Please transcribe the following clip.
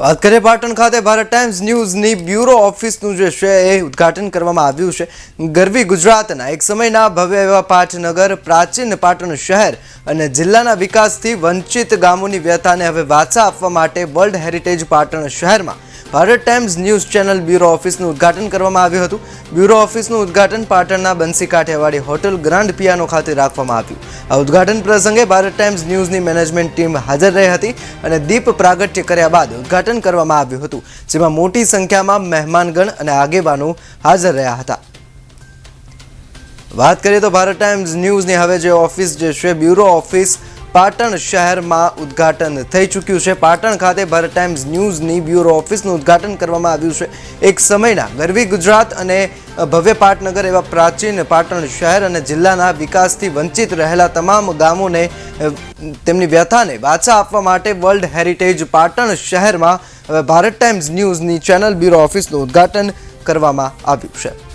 વાત કરીએ પાટણ ખાતે, ભારત ટાઈમ્સ ન્યૂઝની બ્યુરો ઓફિસનું જે છે એ ઉદ્ઘાટન કરવામાં આવ્યું છે. ગરવી ગુજરાતના એક સમયના ભવ્ય એવા પાટનગર, પ્રાચીન પાટણ શહેર અને જિલ્લાના વિકાસથી વંચિત ગામોની વ્યથાને હવે વાચા આપવા માટે વર્લ્ડ હેરિટેજ પાટણ શહેરમાં Bharat Times news channel bureau ઓફિસનું ઉદ્ઘાટન કરવામાં આવ્યું હતું. બ્યુરો ઓફિસનું ઉદ્ઘાટન પાટણના Bansi Kathiyawadi hotel grand piano ખાતે રાખવામાં આવ્યું. આ ઉદ્ઘાટન પ્રસંગે ભારત ટાઈમ્સ ન્યૂઝની મેનેજમેન્ટ ટીમ હાજર રહી હતી અને દીપ પ્રાગટ્ય કર્યા બાદ ઉદ્ઘાટન કરવામાં આવ્યું હતું, જેમાં મોટી સંખ્યામાં મહેમાનગણ અને આગેવાનો હાજર રહ્યા હતા. વાત કરીએ તો ભારત ટાઈમ્સ ન્યૂઝની, હવે જે ઓફિસ જે છે, બ્યુરો ઓફિસ પાટણ શહેરમાં ઉદ્ઘાટન થઈ ચૂક્યું છે. પાટણ ખાતે ભારત ટાઈમ્સ ન્યૂઝની બ્યુરો ઓફિસનું ઉદ્ઘાટન કરવામાં આવ્યું છે. એક સમયના ગરવી ગુજરાત અને ભવ્ય પાટનગર એવા પ્રાચીન પાટણ શહેર અને જિલ્લાના વિકાસથી વંચિત રહેલા તમામ ગામોને તેમની વ્યથાને વાચા આપવા માટે વર્લ્ડ હેરિટેજ પાટણ શહેરમાં હવે ભારત ટાઈમ્સ ન્યૂઝની ચેનલ બ્યુરો ઓફિસનું ઉદ્ઘાટન કરવામાં આવ્યું છે.